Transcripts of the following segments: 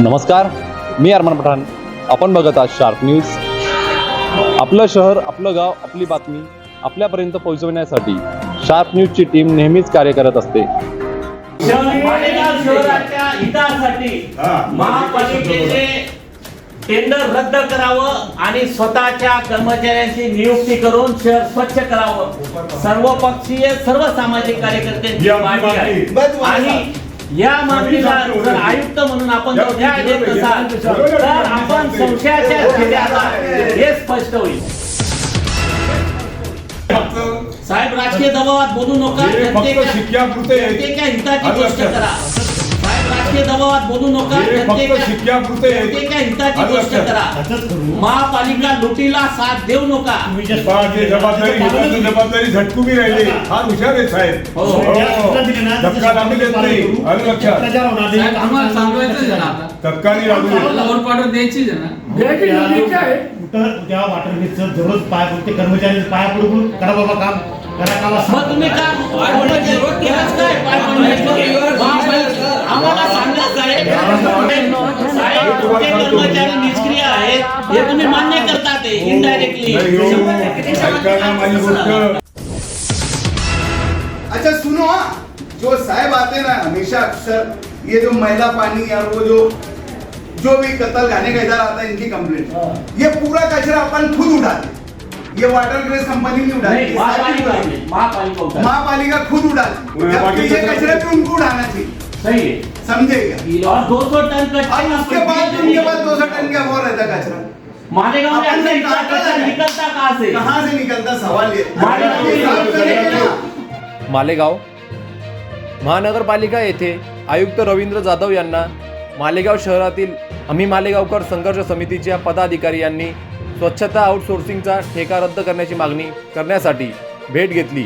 नमस्कार मी अरमान पठाण. आपण बघत आहात शार्प न्यूज. आपलं शहर आपलं गाव आपली बातमी आपल्यापर्यंत पोहोचवण्यासाठी शार्प न्यूजची टीम नेहमीच कार्य करत असते. मालेगाव शहराच्या हितासाठी. महापालिकेचे टेंडर रद्द करावं आणि स्वतःच्या कर्मचाऱ्यांची नियुक्ती करून शहर स्वच्छ करावं. सर्व पक्षीय सर्व सामाजिक कार्यकर्त्यांची मागणी आहे. आणि या मागणीला जर आयुक्त म्हणून आपण जर न्याय देत तर आपण संशयाच्या घेण्याला हे स्पष्ट होईल. साहेब राजकीय दबावात बोलू नका. जनतेच्या हिताची गोष्ट. करा. राजकीय दबावात बोलू नका. हे हिताची गोष्ट. करा. महापालिका लुटीला साथ देऊ नका. जबाबदारी राहिली. फार हुशार आहे साहेब. हो. धक्का लागू देत नाही. आलं लक्षात. आम्हाला ना लागू पाठवून ना. त्या पाय पडते कर्मचारी पाया पडून करा बाबा काम. करा काम तुम्ही आम्हाला सांगा साहेब साहेब तुमचे कर्मचारी निष्क्रिय आहेत? हे तुम्ही मान्य करतात इनडायरेक्टली नाही हो. अच्छा सुनो हाँ. जो साहब आते ना हमेशा अक्सर ये जो मैला पानी या वो जो जो भी कतल खाने का इधर आता है इनकी कंप्लेंट ये पूरा कचरा अपन खुद उठाते ये वाटर ग्रेस कंपनी नहीं उठाती महापालिका। महापालिका खुद उठाती ये कचरा भी उनको उठाना चाहिए। सही है। समझे और 200 टन कचरा और उसके बाद उनके बाद दो सौ टन का वो रहता कचरा। मालेगांव में अपन ऐसा कचरा। निकलता कहाँ से? कहाँ से निकलता सवाल ये। मालेगाव मालेगाव? महानगरपालिका येथे आयुक्त रवींद्र जाधव यांना मालेगाव शहरातील आम्ही मालेगावकर संघर्ष समितीच्या पदाधिकारी यांनी स्वच्छता आउटसोर्सिंगचा ठेका रद्द करण्याची मागणी करण्यासाठी भेट घेतली.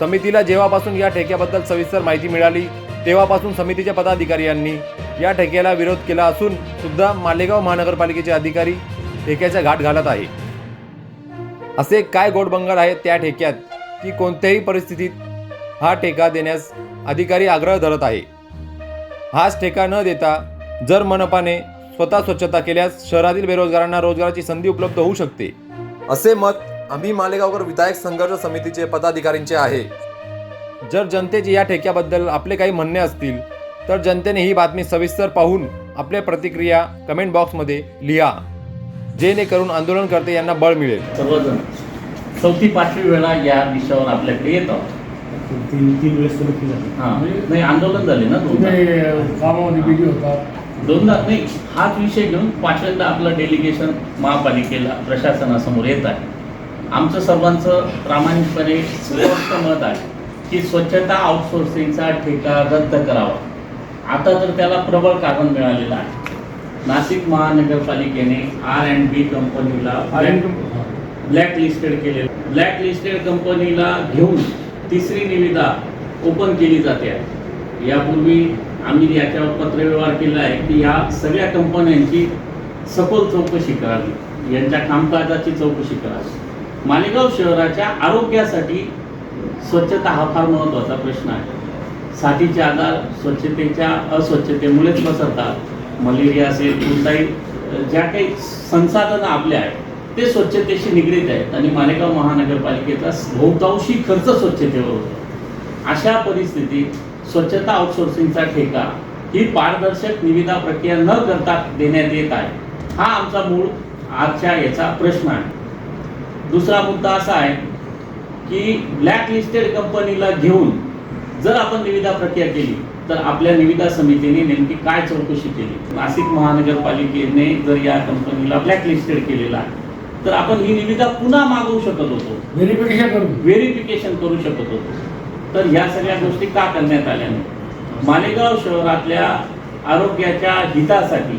समितीला जेव्हापासून या ठेक्याबद्दल सविस्तर माहिती मिळाली तेव्हापासून समितीच्या पदाधिकारी यांनी या ठेक्याला विरोध केला असून सुद्धा मालेगाव महानगरपालिकेचे अधिकारी ठेक्याच्या घाट घालत आहे. असे काय गोडबंगाल आहे त्या ठेक्यात की कोणत्याही परिस्थितीत हा ठेका देण्यास अधिकारी आग्रह धरत आहे. हाच ठेका न देता जर मनपाने स्वतः स्वच्छता केल्यास शहरातील बेरोजगारांना रोजगाराची संधी उपलब्ध होऊ शकते. असे मत आम्ही मालेगावकर विधायक संघर्ष समितीचे पदाधिकाऱ्यांचे आहे. जर जनतेचे या ठेक्याबद्दल आपले काही म्हणणे असतील तर जनतेने ही बातमी सविस्तर पाहून आपल्या प्रतिक्रिया कमेंट बॉक्समध्ये लिहा. जेणेकरून आंदोलनकर्ते यांना बळ मिळेल. सर्वजण चौथी पाचवी वेळा या विषयावर आपल्याकडे येत आहोत. तीन तीन वेळेस झाली. हा नाही आंदोलन झाले ना दोनदा? कामामध्ये बिझी होता. दोनदा नाही हाच विषय घेऊन पाचव्यांदा आपलं डेलिगेशन महापालिकेला प्रशासनासमोर येत आहे. आमचं सर्वांचं प्रामाणिकपणे स्पष्ट मत आहे. की स्वच्छता आउटसोर्सिंगचा ठेका रद्द करावा. आता तर त्याला प्रबळ कारण मिळालेलं आहे. नाशिक महानगरपालिकेने आर अँड बी कंपनीला ब्लॅक लिस्टेड केले ब्लॅक लिस्टेड कंपनीला घेऊन तिसरी निविदा ओपन केली जाते. आहे यापूर्वी आम्ही याच्यावर पत्रव्यवहार केला आहे की या सगळ्या कंपन्यांची सखोल चौकशी करावी. यांच्या कामकाजाची चौकशी करावी. मालेगाव शहराच्या आरोग्यासाठी स्वच्छता हा फार महत्त्वाचा प्रश्न आहे. साथीचे आजार स्वच्छतेच्या अस्वच्छतेमुळेच पसरतात. मलेरिया असेल कोणताही ज्या काही संसाधनं आपल्या आहेत ते स्वच्छतेशी निगडीत आहेत. आणि मालेगाव महानगरपालिकेचा बहुतांशी खर्च स्वच्छतेवर होतो. अशा परिस्थितीत स्वच्छता आउटसोर्सिंगचा ठेका ही पारदर्शक निविदा प्रक्रिया न करता देण्यात येत आहे हा आमचा मूळ आजच्या याचा प्रश्न आहे. दुसरा मुद्दा असा आहे की ब्लॅक लिस्टेड कंपनीला घेऊन जर आपण निविदा प्रक्रिया केली तर आपल्या निविदा समितीने नेमकी काय चौकशी केली? नाशिक महानगरपालिकेने जर या कंपनीला ब्लॅक लिस्टेड केलेला आहे तर आपण ही निविदा पुन्हा मागवू शकत होतो. व्हेरिफिकेशन करून व्हेरिफिकेशन करू शकत होतो. तर ह्या सगळ्या गोष्टी का करण्यात आल्या नाही? मालेगाव शहरातल्या आरोग्याच्या हितासाठी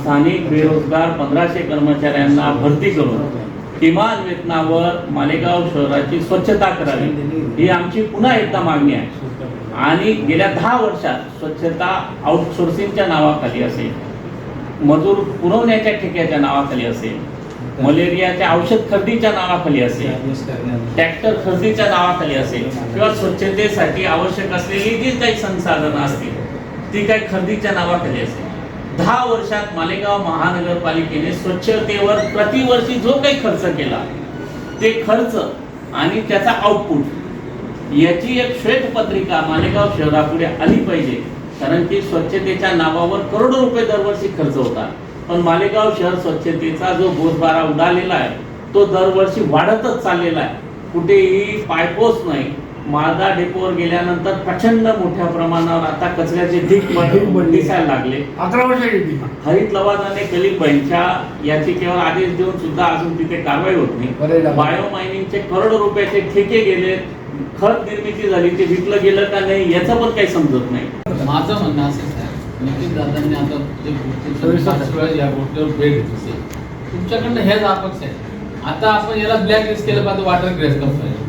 स्थानिक बेरोजगार पंधराशे कर्मचाऱ्यांना भरती करून किमान वेतनावर मालेगाव शहराची स्वच्छता करावी ही आमची पुन्हा एकदा मागणी आहे. आणि गेल्या दहा वर्षात स्वच्छता आउटसोर्सिंगच्या नावाखाली असेल मजूर पुरवण्याच्या ठेक्याच्या नावाखाली असेल मलेरियाच्या औषध खरेदीच्या नावाखाली असेल ट्रॅक्टर खरेदीच्या नावाखाली असेल किंवा स्वच्छतेसाठी आवश्यक असलेली जी काही संसाधनं असतील ती काही खरेदीच्या नावाखाली असेल. दहा वर्षात मालेगाव महानगरपालिकेने स्वच्छतेवर प्रतिवर्षी जो काही खर्च केला ते खर्च आणि त्याचा आउटपुट याची एक श्वेतपत्रिका मालेगाव शहरापुढे आली पाहिजे. कारण की स्वच्छतेच्या नावावर करोडो रुपये दरवर्षी खर्च होतात. पण मालेगाव शहर स्वच्छतेचा जो बोधबारा उडालेला आहे तो दरवर्षी वाढतच चाललेला आहे. कुठेही पायपोस नाही. माळदा डेपोवर गेल्यानंतर प्रचंड मोठ्या प्रमाणावर आता कचऱ्याचे ढीक दिसायला लागले. अकरा वर्षाची ती. हरित लवादाने कलिक बँकच्या याचिकेवर आदेश देऊन सुद्धा अजून तिथे कारवाई होत नाही. बायो मायनिंगचे करोडो रुपयाचे ठेके गेले. खत निर्मिती झाली. ते विकलं गेलं का नाही याचं पण काही समजत नाही. माझं म्हणणं असंच आहे नितीन दादांनी आता जे गोष्टी या गोष्टीवर भेट घेतली असेल. तुमच्याकडनं हेच अपेक्षा आहे. आता आपण याला ब्लॅक लिस्ट केलं पाहिजे वॉटर ग्रेस कंपनी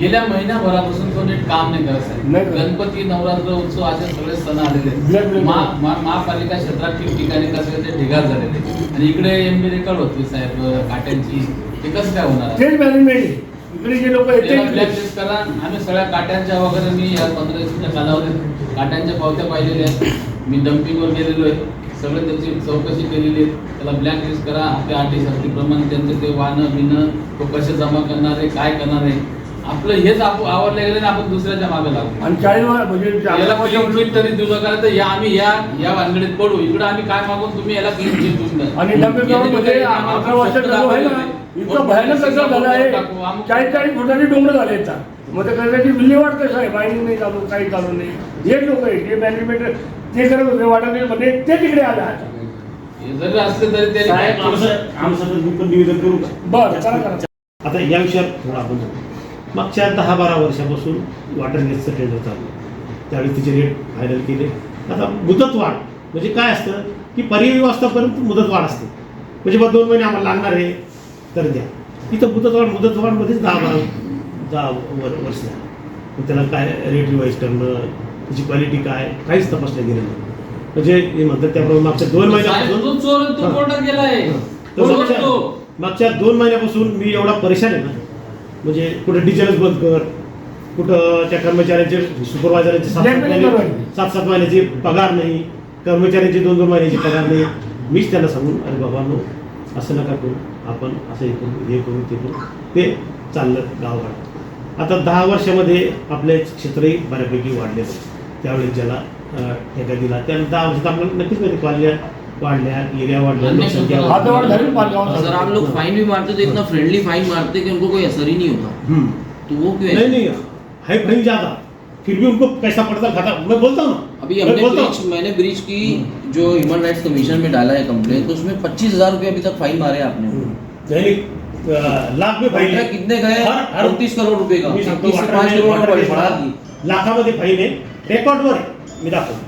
गेल्या महिन्याभरापासून तो नीट काम नाही करत. गणपती नवरात्र उत्सव असे सगळे सण आलेले महापालिका क्षेत्रात ठिकठिकाणी कसं ते ढिगार झालेले. आणि इकडे एमबी रेकॉर्ड होती साहेब काट्यांची. ते कसं काय होणार आहे? तेच मॅनेजमेंट आहे. इकडे जे लोक त्याला येते blacklist करा. आम्ही सगळ्या काट्यांच्या वगैरे मी या पंधरा दिवसाच्या कालावधीत काट्यांच्या पावत्या पाहिलेल्या आहेत. मी डम्पिंगवर गेलेलो आहे. सगळं त्याची चौकशी केलेली आहे त्याला ब्लॅक लिस्ट करा. आपल्या अटी शर्तीप्रमाणे त्यांचे ते वाहनं बिनं तो कसे जमा करणार आहे काय करणार आहे आपलं हेच आप आवडलं गेलं ना आपण दुसऱ्याच्या मागे लागू. आणि चाळीस वर- म्हणजे याला क्लीन वर्षापूर्वी चिट तरी देऊ नका तर या आम्ही या या भानगडीत पडू. इकडे आम्ही काय मागून तुम्ही याला क्लीन चिट देऊन द्या आणि डबे मध्ये अकरा वर्षात चालू आहे ना? इतकं भयानक झाला आहे. चाळीस चाळीस फुटाची डोंगर झाले मग त्या कचऱ्याची विल्हेवाट कसं आहे मायनिंग नाही चालू काही चालू नाही. हे लोक आहे जे मॅनेजमेंट ते करत होते वाटत मध्ये ते तिकडे आले आता जरी असले तरी करू आमचं- निवेदन करू बरं आता या विषयावर थोडा आपण जाऊ. मागच्या दहा बारा वर्षापासून वॉटर गॅसचं टेंडर चालू. त्यावेळी तिचे रेट फायनल केले. आता मुदतवाढ म्हणजे काय असतं की पर्यायी व्यवस्थापर्यंत मुदतवाढ असते. म्हणजे बा दोन महिने आम्हाला लागणार आहे तर द्या. इथं मुदतवाढ मुदतवाढमध्येच दहा बारा दहा वर वर्ष झाली. मग त्याला काय रेट रिवाईज करणं त्याची क्वालिटी काय काहीच तपासलं गेलं नाही. म्हणजे मी म्हणतात त्याप्रमाणे मागच्या दोन महिन्यापासून. मागच्या दोन महिन्यापासून मी एवढा परेशान आहे ना. म्हणजे कुठं डिझेलच बंद कर कुठं त्या कर्मचाऱ्यांचे सुपरवायझरांचे सात सात महिने. सात सात महिन्याचे पगार नाही कर्मचाऱ्यांचे दोन दोन महिन्याचे पगार नाही. मीच त्यांना सांगून अरे बाबांनो असं नका करू. आपण असं हे करू हे करू ते करू. ते चाललं गावाकडं आता दहा वर्षामध्ये आपले क्षेत्रही बऱ्यापैकी वाढले त्यावेळेस ज्याला ठेका दिला त्या दहा वर्षात आपल्याला नक्कीच माहिती कॉलन्या वाढल्या एरिया वाढल्या लोकसंख्या क्षेत्रात- हात धरून पालगाव सर आप लोग फाइन भी मारते तो इतना फ्रेंडली फाइन मारते कि उनको कोई असर ही नहीं होता। हम्म। तो वो क्यों नहीं है नहीं है कहीं ज़्यादा। फिर भी उनको कैसा पड़ता खाता। मैं बोलता हूँ ना। अभी मैं हमने बोलता ब्रीच हूँ। मैंने ब्रीच की जो ह्यूमन राइट्स कमीशन में डाला है कंप्लेन तो उसमें पच्चीस हज़ार रुपये अभी तक फाइन मारे आपने। अं, लाख में आहे. कितने गए? हर- हर- उनतीस करोड़ रुपए का। मी सांगतो से वाटर पाँच में- करोड़ वाटर रुपए में बढ़ा फाईन लाखामध्ये फाईन आहे। रेकॉर्डवर आहे। मी दाखवतो.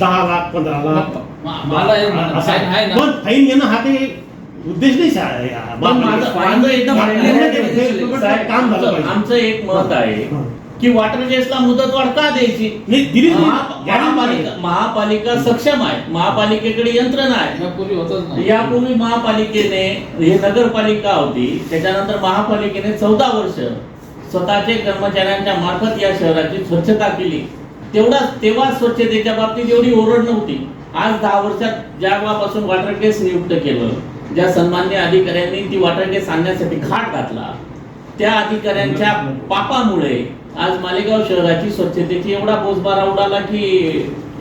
दहा लाख पंधरा लाख मला एक म्हणणं, असं फाईन आहे ना? पण फाईन येणं हा काही उद्देश नाही सा- पण माझं- एकदम साहेब, काम झालं आमचं पाहिजे. आमचं एक मत आहे हां. की वॉटर गेसला मुदतवाढ का द्यायची? नाही. महा- महापालिका महापालिका सक्षम आहे. महापालिकेकडे यंत्रणा आहे. यापूर्वी होतच नाही. यापूर्वी महापालिकेने हे नगरपालिका होती. त्याच्यानंतर महापालिकेने चौदा वर्ष स्वतःचे कर्मचाऱ्यांच्या मार्फत या शहराची स्वच्छता केली. तेवढाच तेव्हा स्वच्छतेच्या बाबतीत एवढी ओरड नव्हती. आज दहा वर्षात जेव्हापासून वॉटर केस नियुक्त केलं ज्या सन्मान्य अधिकाऱ्यांनी ती वॉटर केस आणण्यासाठी घाट घातला त्या अधिकाऱ्यांच्या पापामुळे आज मालेगाव शहराची स्वच्छतेची एवढा बोजबारा उडाला की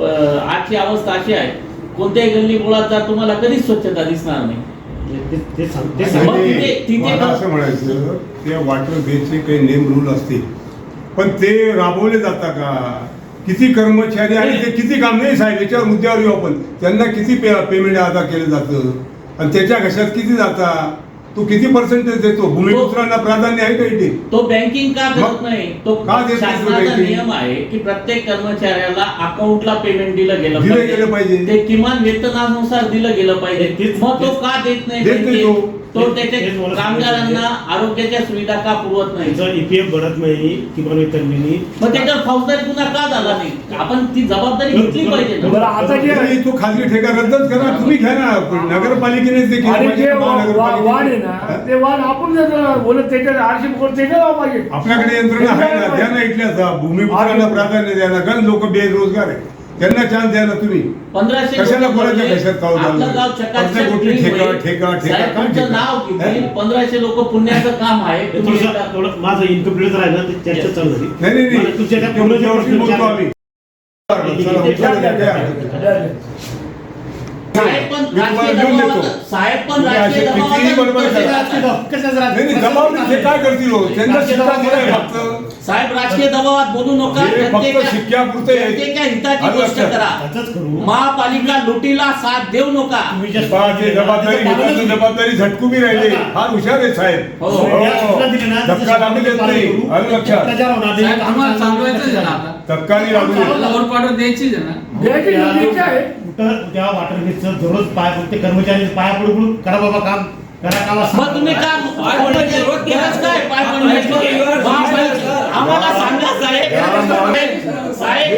आजची अवस्था अशी आहे. कोणत्याही गल्ली बोळात जा तुम्हाला कधीच स्वच्छता दिसणार नाही. ते- असं म्हणायचं वॉटर बेसचे काही नेम रूल असतील पण ते राबवले जातात का? किती कर्मचारी आणि ते किती काम नाही साहेब याच्यावर मुद्द्यावर येऊ आपण. त्यांना किती पे पेमेंट अदा केलं जातं? आणि त्याच्या घशात किती जाता? तो किती पर्सेंटेज देतो? भूमिपुत्रांना प्राधान्य आहे का इथे? तो बँकिंग का करत नाही? तो का देत नाही तो शासनाचा banking? नियम आहे की प्रत्येक कर्मचाऱ्याला अकाउंटला पेमेंट दिलं गेलं दिलं गेलं पाहिजे. ते किमान वेतनानुसार दिलं गेलं पाहिजे. मग तो का देत नाही देत नाही? तो. तो त्याच्या मला कामगारांना आरोग्याच्या सुविधा का पुरवत नाही? त्याचं ईपीएफ भरत नाही किमान वेतन नाही मग त्याच्यावर फौजदारी गुन्हा का झाला नाही? आपण ती जबाबदारी घेतली पाहिजे बरं आता जे तो खाजगी ठेका रद्दच करा तुम्ही घ्या ना. नगरपालिकेने ते जे. वाढ आहे ना ते वाढ आपण जर बोलत त्याच्यात आरशी करून ते पाहिजे. आपल्याकडे यंत्रणा आहे ना द्या ना इथल्या भूमिपुत्रांना प्राधान्य द्या ना गण लोक बेरोजगार आहे त्यांना चान्स द्या ना तुम्ही. पंधराशे कशाला कोणाच्या. कशात चकाचक प्रत्येक गोष्टी clean ठेका. ठेका, ठेका? पंधराशे लोक पुण्याचं काम आहे. माझं इनकम्प्लीट राहिलं ते चर्चा चालू झाली. नाही नाही तुमच्या बोलतो आम्ही. साहेब पण मी राजकीय. दबावात- साहेब पण तुम्ही राजकीय असे दबावात कितीही बडबड पैसे करा. देतात. कशाचं नाही नाही जबाब नाही, ते काय करतील हो? त्यांना शिक्षा दिलाय फक्त साहेब राजकीय दबावात बोलू नका हे फक्त जनतेच्या- शिक्क्यापुरते आहे. जनतेच्या हिताची आलं गोष्ट लक्षात. करा त्याचंच करू महापालिका लुटीला साथ देऊ नका तुम्ही जे- जबाबदारी झटकू बी राहिले फार हुशार आहे साहेब हो. हो. धक्का लागू देत नाही आलं लक्षात भ्रष्टाचार होणार नाही. साहेब, आम्हाला चालवायचंच आहे ना आता. धक्का नाही लागू देत ओव्हर पावडर द्यायचीच आहे ना द्यायची आहे. कुठं त्या वॉटर गेटचं दररोज पाय फक्त कर्मचारी पाया पडू पडू करा बाबा काम करा काम असं. मग तुम्ही काय? पाय पडण्याची गरज काय महापालिका- आम्हाला सांगा साहेब.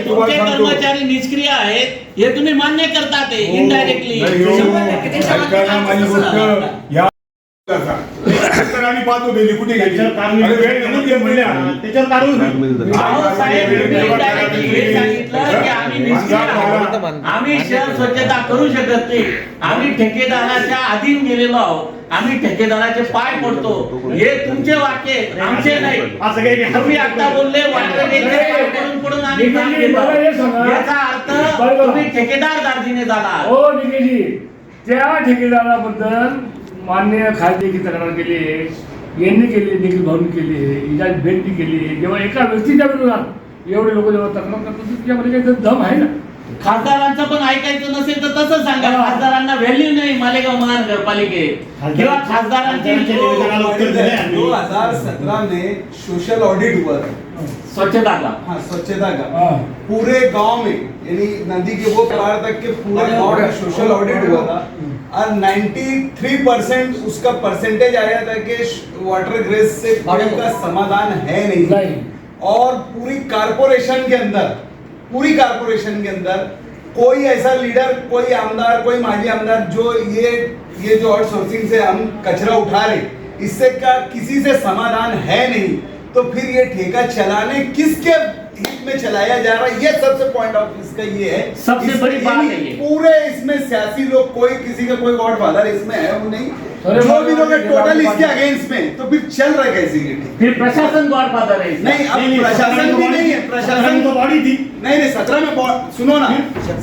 तुमचे. कर्मचारी निष्क्रिय आहेत. हे तुम्ही मान्य करतात इनडायरेक्टली नाही हो. गोष्ट या तर आम्ही पाहतो गेली कुठे गेली त्याच्यावर कारवाई- अरे वेळ निघून गेली म्हणले. त्याच्यावर कारवाई होईल. अहो साहेब तुम्ही indirectly हे सांगितलं की आम्ही निष्क्रिय आहोत. आम्ही शहर स्वच्छता करू शकत नाही आम्ही ठेकेदाराच्या अधीन गेलेलो आहोत आम्ही ठेकेदाराचे पाय पडतो हे तुमचे वाक्य आहेत, आमचे नाही असं काही नाही. तुम्ही आता बोलले वाटलं नाही ते पाय पडून पडून आम्ही काम निखिलजी, मला हे सांगा. केलं याचा अर्थ. तुम्ही ठेकेदार दार्जिने झाला हो निकेजी त्या ठेकेदाराबद्दल मान्य खासदाराची तक्रार केली आहे. यांनी केली निखिल भाऊनी केली आहे इजा भेटनी केली आहे. जेव्हा एका व्यक्तीच्या विरोधात एवढे लोक जेव्हा तक्रार करतात त्याच्यामध्ये काही दम आहे ना? खासदारांचं पण ऐकायचं नसेल तर तसं सांगा. खासदारांना व्हॅल्यू नाही मालेगाव महानगरपालिकेत. किंवा खासदारांची हजार सत्रह में सोशल ऑडिट हुआ था स्वच्छता का? हाँ स्वच्छता का? हाँ। पूरे गांव में यानी नदी के वो पार तक के पूरे गांव में सोशल ऑडिट हुआ था. और 93 परसेंट उसका परसेंटेज आया था कि वाटर ग्रेस से कोई का समाधान है नहीं। नहीं। और पूरी कारपोरेशन के अंदर पूरी कारपोरेशन के अंदर कोई ऐसा लीडर कोई आमदार कोई माजी आमदार जो ये ये जो आउटसोर्सिंग से हम कचरा उठा रहे इससे का किसी से समाधान है नहीं? तो फिर ये ठेका चलाने किसके में चलाया जा रहा है। ये सबसे पॉइंट ऑफ इसका ये है। सबसे बड़ी बात है। पूरे इसमें सियासी लोग कोई किसी का कोई गॉड फादर इसमें है वो नहीं। जो भी लोग टोटल इसके अगेंस्ट में तो फिर चल रहा है कैसे ये फिर प्रशासन गॉडफादर है। इसका। नहीं अब प्रशासन भी नहीं है प्रशासन तो बॉडी थी। नहीं नहीं सत्रह में सुनो ना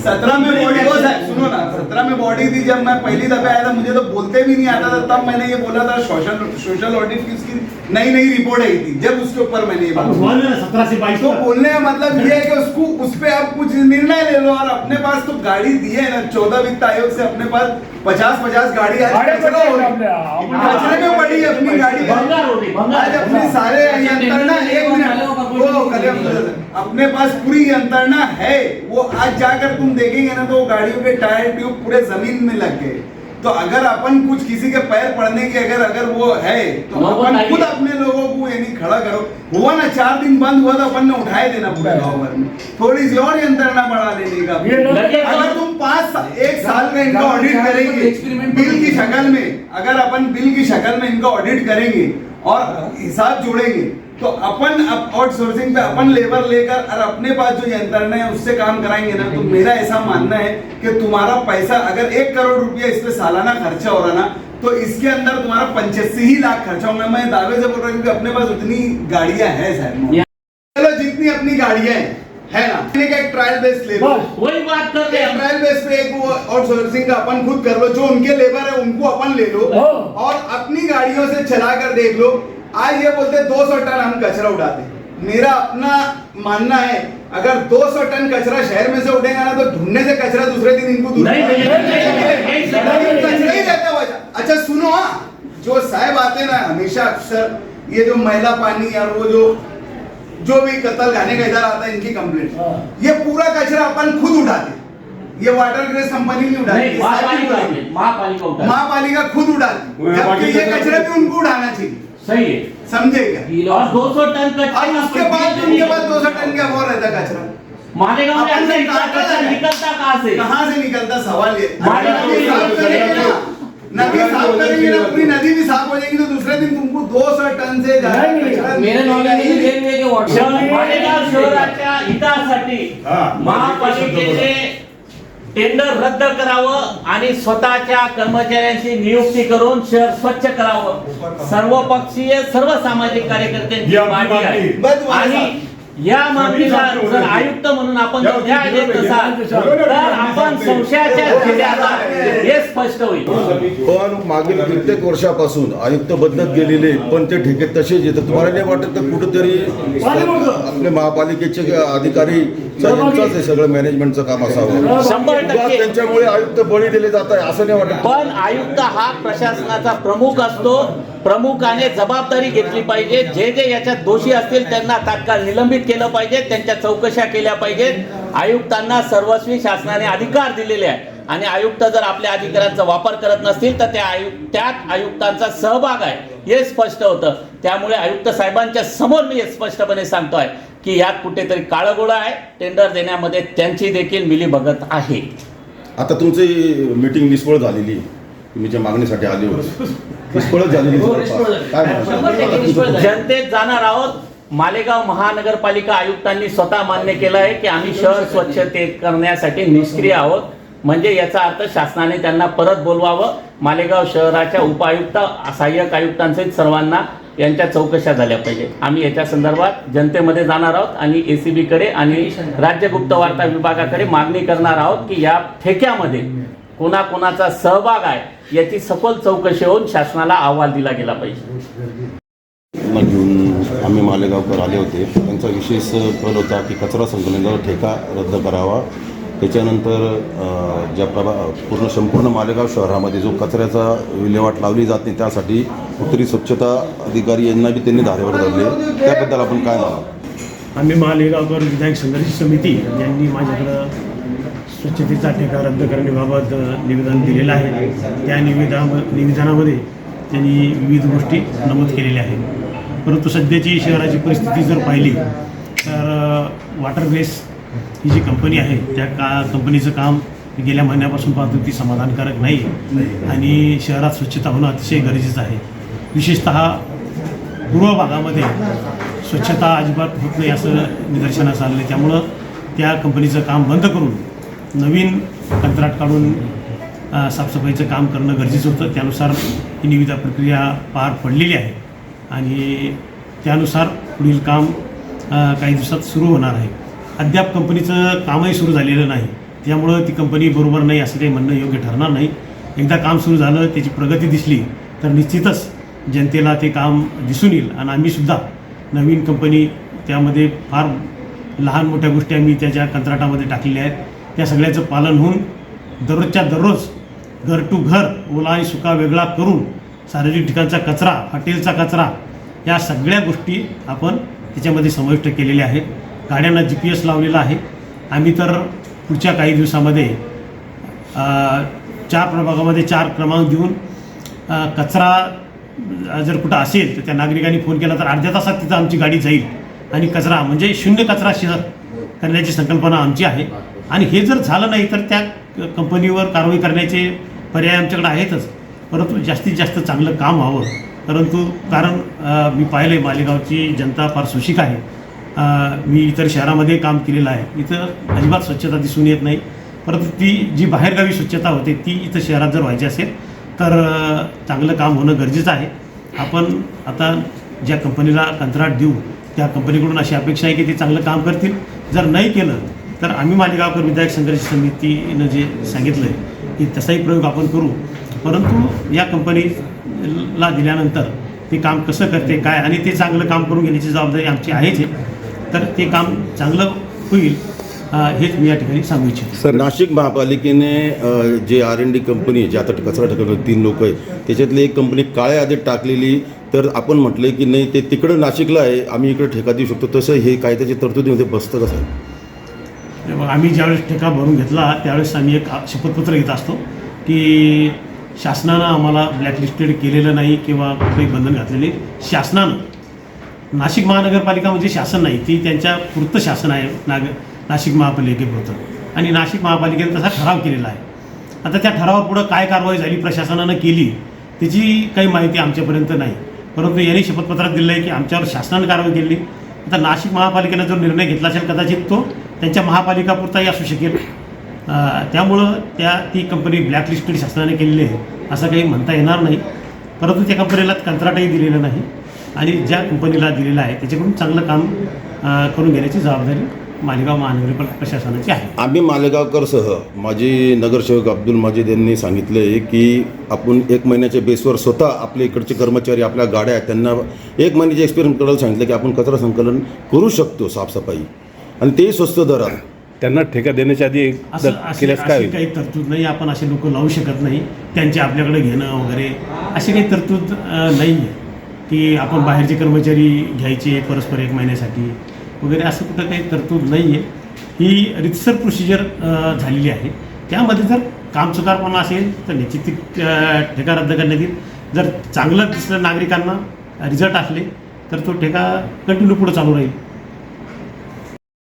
सत्रह में बॉडी हो जाए सुनो ना सत्रह में बॉडी थी जब मैं पहली दफे आया था मुझे तो बोलते भी नहीं आता था तब मैंने ये बोला था सोशल सोशल ऑडिट की उसकी नई नई रिपोर्ट आई थी जब उसके ऊपर मैंने ये बात सत्रह से बाईस तो बोलने का मतलब ये है कि उसको उस पर आप कुछ निर्णय ले लो और अपने पास तो गाड़ी दी है ना चौदह वित्त आयोग से अपने पास पचास पचास गाड़ी आज कचरा हो रही। आपल्या. आपण- कचरे में पड़ी अपनी गाड़ी हो। आज अपने सारे यंत्रणा एक मिनट वो अपने पास पूरी यंत्रणा है वो आज जाकर तुम देखेंगे ना तो गाड़ियों के टायर ट्यूब पूरे ज़मीन में लग गए तो अगर अपन कुछ किसी के पैर पड़ने की अगर अगर वो है तो अपन खुद अपने लोगों को यानी खड़ा करो। हुआ ना चार दिन बंद हुआ तो अपन ने उठाए देना पूरे गाँव भर में। थोड़ी सी और यंत्रणा बढ़ा लेने का। अगर तुम पाँच सा- एक साल का इनका ऑडिट करेंगे। बिल की शक्ल में अगर अपन बिल की शक्ल में इनका ऑडिट करेंगे और हिसाब जोड़ेंगे तो अपन आउटसोर्सिंग पे अपन लेबर लेकर और अपने पास जो यंत्रणा है उससे काम कराएँगे ना तो मेरा ऐसा मानना है कि तुम्हारा पैसा अगर एक करोड़ रुपया इस पे सालाना खर्चा हो रहा ना तो इसके अंदर तुम्हारा पंचासी ही लाख खर्चा होगा। मैं दावे से बोल रहा हूँ कि अपने पास उतनी गाड़ियाँ हैं साहब चलो जितनी अपनी गाड़ियाँ हैं है ना? एक एक ट्रायल बेस ले। वही बात कर रहे हैं। ट्रायल बेस पे एक आउटसोर्सिंग का अपन खुद कर लो जो उनके लेबर है उनको अपन ले लो। और अपनी गाड़ियों से चला कर देख लो आज ये बोलते 200 टन हम कचरा उठाते मेरा अपना मानना है अगर 200 टन कचरा शहर में से उठेगा ना तो ढूँढने से कचरा दूसरे दिन इनको दूर नहीं, नहीं, नहीं, कचरा ही रहता अच्छा सुनो हाँ। जो साहब आते हैं ना हमेशा अक्सर ये जो महिला पानी और वो जो जो भी कतल खाने का इधर आता है इनकी कंप्लेंट हाँ। ये पूरा कचरा अपन खुद उठाते ये वाटर ग्रेस कंपनी नहीं उठाती महापालिका महापालिका उठा महापालिका खुद उठाती जबकि ये कचरा भी उनको उठाना चाहिए। सही है। समझे क्या और 200 टन कचरा और उसके बाद उनके पास दो सौ टन का वो रहता कचरा। मालेगांव में ऐसा कचरा। निकलता कहाँ से? कहाँ से निकलता? सवाल ये। महापालिका अगर ये में साफ करेंगे ना नदी साफ करेंगे ना पूरी नदी भी साफ हो जाएगी तो दूसरे दिन तुमको दो सौ टन से ज्यादा मेरे नॉलेज में कि व्हाट्सएप मालेगाव शहराच्या हितासाठी हा. महापालिकेचे टेंडर रद्द करावं आणि स्वतःच्या कर्मचाऱ्यांची नियुक्ती करून शहर स्वच्छ करावं. सर्वपक्षीय सर्व सामाजिक कार्यकर्त्यांची ही मागणी आहे. आणि या मागणीला जर आयुक्त म्हणून आपण न्याय देत नसाल तर आपण संशयाच्या घेऱ्याला हे. स्पष्ट होईल. पण मागील कित्येक वर्षापासून आयुक्त बदलत गेलेले पण ते ठेके तसेच येतात तुम्हाला नाही वाटत का कुठेतरी आपले महापालिकेचे अधिकारी हे सगळं मॅनेजमेंटचं काम असावं? शंभर टक्के. त्यांच्यामुळे आयुक्त बळी दिले जात आहे असं नाही वाटत? पण आयुक्त हा प्रशासनाचा प्रमुख असतो. प्रमुखाने जबाबदारी घेतली पाहिजे. जे जे याच्यात दोषी असतील त्यांना तात्काळ निलंबित केलं पाहिजे. त्यांच्या चौकशा केल्या पाहिजेत. आयुक्तांना सर्वस्वी शासनाने अधिकार दिलेले आहे. आणि आयुक्त जर आपल्या अधिकारांचा वापर करत नसतील तर त्या आयुक्त त्यात आयुक्तांचा सहभाग आहे हे स्पष्ट होतं. त्यामुळे आयुक्त साहेबांच्या समोर मी स्पष्टपणे सांगतोय की यात कुठेतरी काळगोळा आहे. टेंडर देण्यामध्ये त्यांची देखील मिलीभगत आहे. आता तुमची मीटिंग निष्फळ झालेली आहे. तुम्ही ज्या मागणीसाठी आले होते निष्फळच हो. झाली. काय. जनतेत जाणार आहोत मालेगाव महानगरपालिका आयुक्तांनी स्वतः मान्य केलं आहे की आम्ही शहर स्वच्छते करण्यासाठी निष्क्रिय आहोत म्हणजे याचा अर्थ शासनाने त्यांना परत बोलवावं मालेगाव शहराच्या उपायुक्त सहाय्यक आयुक्तांसहित सर्वांना यांच्या चौकशा झाल्या पाहिजे आम्ही याच्या संदर्भात जनतेमध्ये जाणार आहोत आणि एसीबी कडे आणि राज्य गुप्त वार्ता विभागाकडे मागणी करणार आहोत की या ठेक्यामध्ये कोणाकोणाचा सहभाग आहे याची सखोल चौकशी होऊन शासनाला अहवाल दिला गेला पाहिजे. घेऊन आम्ही मालेगावकर आले होते. त्यांचा विशेष कल होता की कचरा संकलनाचा ठेका रद्द करावा. त्याच्यानंतर ज्या प्रभा पूर्ण संपूर्ण मालेगाव शहरामध्ये जो कचऱ्याचा विल्हेवाट लावली जात नाही त्यासाठी उत्तरी स्वच्छता अधिकारी यांना बी त्यांनी धारेवर धरले. त्याबद्दल आपण काय म्हणाल? आम्ही मालेगावकर विधायक संघर्ष समिती यांनी माझ्याकडं स्वच्छतेचा ठेका रद्द करण्याबाबत निवेदन दिलेलं आहे. त्या निवेदा निवेदनामध्ये त्यांनी विविध गोष्टी नमूद केलेल्या आहेत. परंतु सध्याची शहराची परिस्थिती जर पाहिली तर वॉटर बेस ही जी कंपनी आहे त्या का कंपनीचं काम गेल्या महिन्यापासून पाहतो की समाधानकारक नाही आणि शहरात स्वच्छता होणं अतिशय गरजेचं आहे. विशेषतः पूर्व भागामध्ये स्वच्छता अजिबात होत नाही असं निदर्शनास आलं आहे. त्यामुळं त्या कंपनीचं काम बंद करून नवीन कंत्राट काढून साफसफाईचं काम करणं गरजेचं होतं. त्यानुसार ही निविदा प्रक्रिया पार पडलेली आहे. आणि त्यानुसार पुढील काम काही दिवसात सुरू होणार आहे. अद्याप कंपनीचं कामही सुरू झालेलं नाही. त्यामुळं ती कंपनी बरोबर नाही असं काही म्हणणं योग्य ठरणार नाही. एकदा काम सुरू झालं त्याची प्रगती दिसली तर निश्चितच जनतेला ते काम दिसून येईल. आणि आम्हीसुद्धा नवीन कंपनी त्यामध्ये फार लहान मोठ्या गोष्टी आम्ही त्याच्या कंत्राटामध्ये टाकलेल्या आहेत. त्या सगळ्याचं पालन होऊन दररोजच्या दररोज घर टू घर ओला आणि सुका वेगळा करून सार्वजनिक ठिकाणचा कचरा हॉटेलचा कचरा या सगळ्या गोष्टी आपण त्याच्यामध्ये समाविष्ट केलेल्या आहेत. गाड्यांना जी पी एस लावलेला आहे. आम्ही तर पुढच्या काही दिवसामध्ये चार प्रभागामध्ये चार क्रमांक देऊन कचरा जर कुठं असेल तर त्या नागरिकांनी फोन केला तर अर्ध्या तासात तिथं आमची गाडी जाईल. आणि कचरा म्हणजे शून्य कचरा शहर करण्याची संकल्पना आमची आहे. आणि हे जर झालं नाही तर त्या कंपनीवर कारवाई करण्याचे पर्याय आमच्याकडे आहेतच. परंतु जास्तीत जास्त चांगलं काम व्हावं. परंतु कारण मी पाहिलं आहे मालेगावची जनता फार सुशिक आहे. मी इतर शहरामध्ये काम केलेलं आहे. इथं अजिबात स्वच्छता दिसून येत नाही. परंतु ती जी बाहेरगावी स्वच्छता होते ती इथं शहरात जर व्हायची असेल तर चांगलं काम होणं गरजेचं आहे. आपण आता ज्या कंपनीला कंत्राट देऊ त्या कंपनीकडून अशी अपेक्षा आहे की ते चांगलं काम करतील. जर नाही केलं तर आम्ही मालेगावकर विधायक संघर्ष समितीनं जे सांगितलं आहे की तसाही प्रयोग आपण करू. परंतु या कंपनीला दिल्यानंतर ते काम कसं करते काय आणि ते चांगलं काम करून घेण्याची जबाबदारी आमची आहेच आहे तर ते काम चांगलं होईल हेच मी या ठिकाणी सांगू इच्छितो. सर नाशिक महापालिकेने जे आर एन डी कंपनी आहे, जे आता कचरा टाकलं तीन लोक आहेत त्याच्यातली एक कंपनी काळ्या यादीत टाकलेली तर आपण म्हटलं की नाही ते तिकडं नाशिकला आहे आम्ही इकडे ठेका देऊ शकतो तसं हे कायद्याच्या तरतुदीमध्ये बसतं कसं आहे. आम्ही ज्यावेळेस ठेका भरून घेतला त्यावेळेस आम्ही एक शपथपत्र घेत असतो की शासनानं आम्हाला ब्लॅकलिस्टेड केलेलं नाही किंवा कुठलंही बंधन घातलेले शासनानं नाशिक महानगरपालिका म्हणजे शासन नाही ती त्यांच्या पुरतं शासन आहे नाग नाशिक महापालिकेपुरतं. आणि नाशिक महापालिकेने तसा ठराव केलेला आहे. आता त्या ठरावापुढं काय कारवाई झाली प्रशासनानं केली त्याची काही माहिती आमच्यापर्यंत नाही. परंतु यांनी शपथपत्रात दिलं आहे की आमच्यावर शासनानं कारवाई केली आता नाशिक महापालिकेनं जो निर्णय घेतला असेल कदाचित तो त्यांच्या महापालिकापुरताही असू शकेल. त्यामुळं त्या ती कंपनी ब्लॅकलिस्टेड शासनाने केलेली आहे असं काही म्हणता येणार नाही. परंतु त्या कंपनीला कंत्राटही दिलेलं नाही आणि ज्या कंपनीला दिलेलं आहे त्याच्याकडून चांगलं काम करून घेण्याची जबाबदारी मालेगाव महानगरपालिका प्रशासनाची आहे. आम्ही मालेगावकरसह माजी नगरसेवक अब्दुल माजिद यांनी सांगितले की आपण एक महिन्याच्या बेसवर स्वतः आपले इकडचे कर्मचारी आपल्या गाड्या आहेत त्यांना एक महिन्याचे एक्सपिरियन्स करायला सांगितलं की आपण कचरा संकलन करू शकतो साफसफाई. आणि तेही स्वस्त दरात. त्यांना ठेका देण्याच्या आधी असं अशी केल्यास काय अशी होईल? काही तरतूद नाही आपण असे लोक लावू शकत नाही. त्यांचे आपल्याकडे घेणं वगैरे अशी काही तरतूद नाही आहे. की आपण बाहेरचे कर्मचारी घ्यायचे परस्पर एक महिन्यासाठी वगैरे असं कुठं काही तरतूद नाही आहे. ही रितसर प्रोसिजर झालेली आहे. त्यामध्ये जर काम चुकारपणा असेल तर निश्चित ती, अ, ठेका रद्द करण्यात येईल. जर चांगलं दिसलं नागरिकांना रिझल्ट असले तर तो ठेका कंटिन्यू पुढे चालू राहील.